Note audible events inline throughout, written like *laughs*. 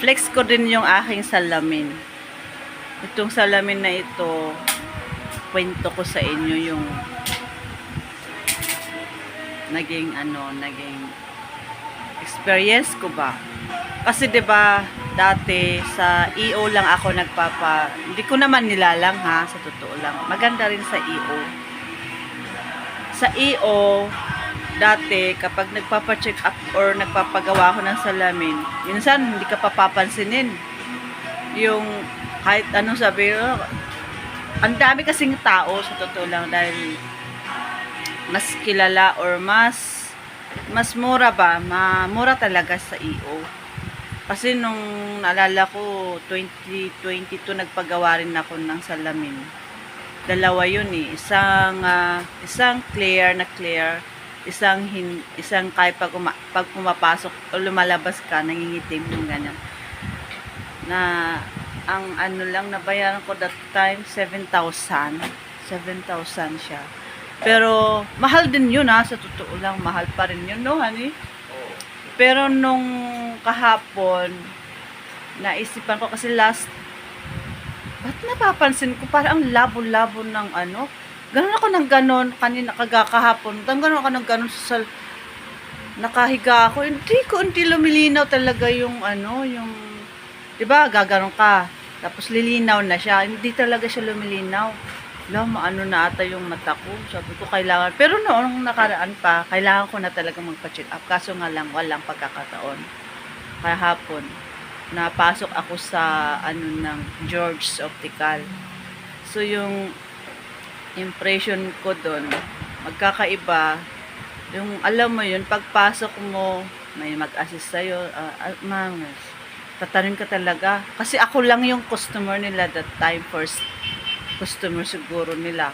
flex ko din yung aking salamin. Itong salamin na ito, kwento ko sa inyo yung naging ano, naging experience ko ba. Kasi 'di ba dati sa EO lang ako nagpapa hindi ko naman nilalang ha sa totoo lang. Maganda rin sa EO. Sa EO dati kapag nagpapa-check up or nagpapagawa ako ng salamin, minsan hindi ka papapansinin. Yung kahit anong sabi, oh, ang dami kasing tao sa totoo lang dahil mas kilala or mas mas mura ba? Ma, mura talaga sa EO. Kasi nung naalala ko, 2022 nagpagawa rin ako ng salamin. Dalawa yun eh. Isang, ah, isang clear na clear, isang hin, isang kahit pag, uma, pag pumapasok o lumalabas ka, nangingitim yung ganyan. Na, ang ano lang, nabayaran ko that time, 7,000. 7,000 siya. Pero, mahal din yun ha, sa totoo lang, mahal pa rin yun, no, honey? Pero nung kahapon, naisipan ko kasi last, ba't napapansin ko parang ang labo-labo ng ano? Ganon ako ng ganon, kanina kagakahapon, ganon ako ng ganon sa sal- nakahiga ako, hindi ko, hindi lumilinaw talaga yung ano, yung, di ba, gaganon ka, tapos lilinaw na siya, hindi talaga siya lumilinaw. Wala, maano na ata yung mata ko. Sabi ko, kailangan. Pero noong nakaraan pa, kailangan ko na talaga magpa-check up. Kaso nga lang, walang pagkakataon. Kaya hapon, napasok ako sa ano ng George's Optical. So, yung impression ko doon, magkakaiba. Yung, alam mo yun, pagpasok mo, may mag-assist sa'yo, uh, uh, ma'am, tatanin ka talaga. Kasi ako lang yung customer nila that time, first customer siguro nila.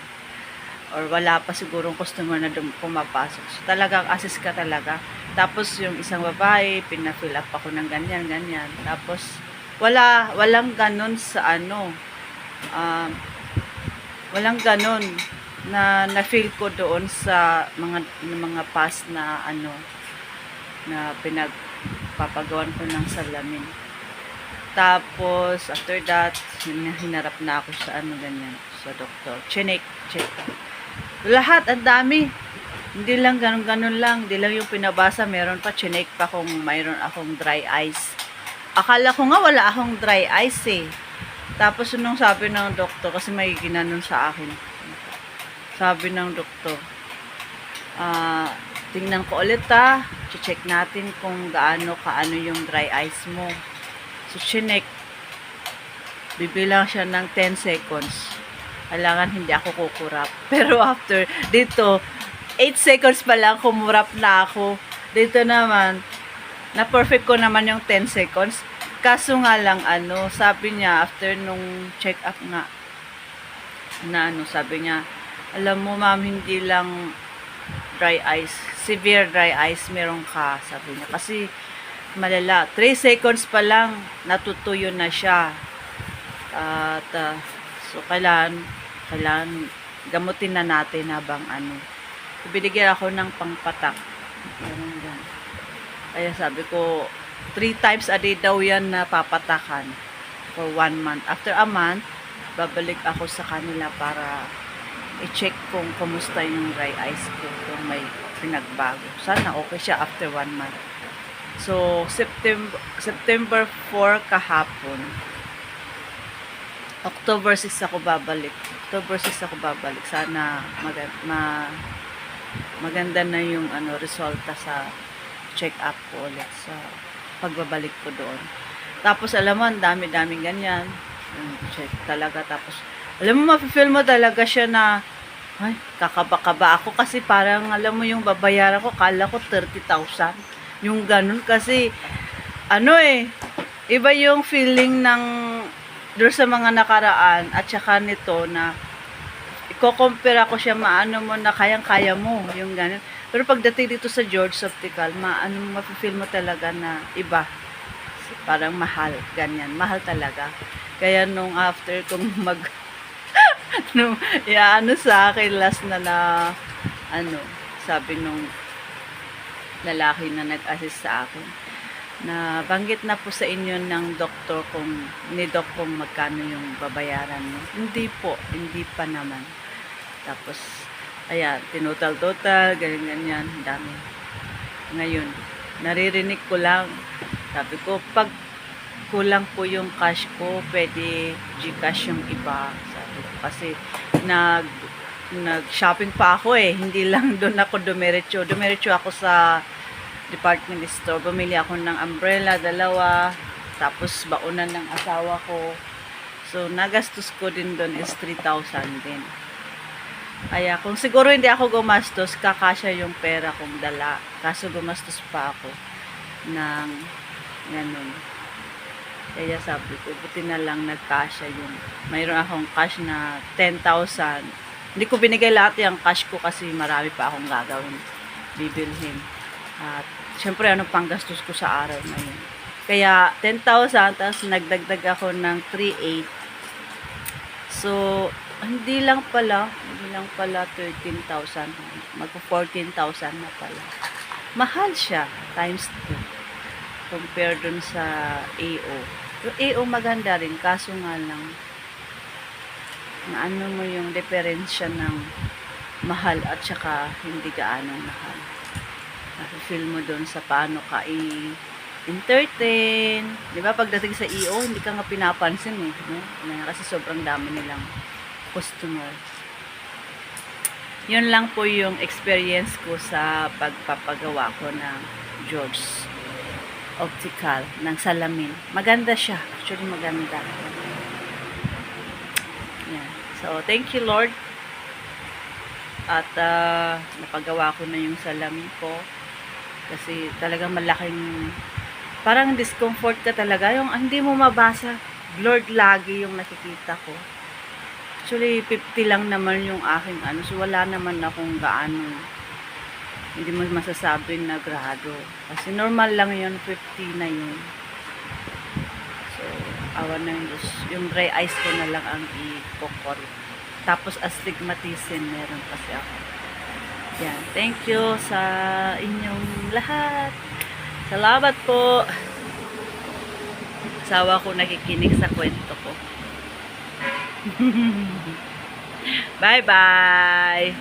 Or wala pa sigurong customer na pumapasok. So talagang assist ka talaga. Tapos yung isang babae, pina-fill up ako ng ganyan, ganyan. Tapos wala, walang ganon sa ano. Um, walang ganon na na-feel ko doon sa mga mga past na ano na pinagpapagawan ko ng salamin. Tapos, after that, hin- hinarap na ako sa ano ganyan, sa doktor. Chinek, check. Lahat, ang dami. Hindi lang ganun-ganun lang. Hindi lang yung pinabasa. Meron pa, chinek pa kung mayroon akong dry eyes. Akala ko nga wala akong dry eyes eh. Tapos nung sabi ng doktor, kasi may ginanon sa akin. Sabi ng doktor, ah, tingnan ko ulit ha. Check natin kung gaano kaano yung dry eyes mo. So, chinek. Bibilang siya ng 10 seconds. Kailangan hindi ako kukurap. *laughs* Pero after, dito, 8 seconds pa lang, kumurap na ako. Dito naman, na-perfect ko naman yung 10 seconds. Kaso nga lang, ano, sabi niya, after nung check-up nga, na ano, sabi niya, alam mo ma'am, hindi lang dry eyes, severe dry eyes meron ka, sabi niya. Kasi, malala. 3 seconds pa lang, natutuyo na siya. At, ah, so, kailangan, kailangan gamutin na natin habang ano. Binigyan ako ng pangpatak. Kaya sabi ko, 3 times a day daw yan na papatakan for 1 month. After a month, babalik ako sa kanila para i-check kung kumusta yung dry eyes ko, kung may pinagbago. Sana okay siya after 1 month. So, September, September 4 kahapon. October 6 ako babalik. October 6 ako babalik. Sana mag ma maganda na yung ano resulta sa check-up ko ulit sa pagbabalik ko doon. Tapos alam mo, ang dami-daming ganyan. Check talaga. Tapos, alam mo, mafe-feel mo talaga siya na ay, kakaba-kaba ako kasi parang alam mo yung babayaran ko, kala ko 30,000 yung ganun kasi ano eh iba yung feeling ng doon sa mga nakaraan at saka nito na i-compare ako siya maano mo na kayang-kaya mo yung ganun pero pagdating dito sa George Optical maano mo mafe-feel mo talaga na iba parang mahal ganyan mahal talaga kaya nung after kong *laughs* mag nung ya ano sa akin last na na ano sabi nung lalaki na nag-assist sa akin. na banggit na po sa inyo ng doktor kung ni doc kung magkano yung babayaran mo. Hindi po, hindi pa naman. Tapos, ayan, tinutal-total, ganyan-ganyan, ang dami. Ngayon, naririnig ko lang, sabi ko, pag kulang po yung cash ko, pwede Gcash yung iba. Sabi ko, kasi nag nag-shopping pa ako eh. Hindi *laughs* lang doon ako dumiretso. Dumiretso ako sa department store. Bumili ako ng umbrella, dalawa. Tapos baunan ng asawa ko. So, nagastos ko din doon is 3,000 din. Kaya kung siguro hindi ako gumastos, kakasya yung pera kong dala. Kaso gumastos pa ako ng ganun. Kaya sabi ko, buti na lang nagkasya yung, mayroon akong cash na 10,000. Hindi ko binigay lahat yung cash ko kasi marami pa akong gagawin, bibilhin. At syempre ano pang gastos ko sa araw na yun. Kaya 10,000, tapos nagdagdag ako ng 3,800. So, hindi lang pala, hindi lang pala 13,000. Magpo 14,000 na pala. Mahal siya, times 2. Compare dun sa AO. Yung AO maganda rin, kaso nga lang, na ano mo yung diferensya ng mahal at saka hindi gaano mahal. Nafe-feel mo doon sa paano ka i entertain. Di ba? Pagdating sa EO, hindi ka nga pinapansin eh. No? Kasi sobrang dami nilang customer. Yun lang po yung experience ko sa pagpapagawa ko ng George Optical ng salamin. Maganda siya. Actually, maganda. Yan. So, thank you Lord. At ah, napagawa ko na yung salamin ko. Kasi talagang malaking parang discomfort ka talaga. Yung hindi mo mabasa. Blurred lagi yung nakikita ko. Actually, 50 lang naman yung aking ano. So, wala naman akong gaano. Hindi mo masasabi na grado. Kasi normal lang yun. 50 na yun. So, awan ng Diyos. Yung dry eyes ko na lang ang i-kokor. Tapos astigmatism meron kasi ako. Yan. Thank you sa inyong lahat. Salamat po. Asawa ko nakikinig sa kwento ko. Bye-bye.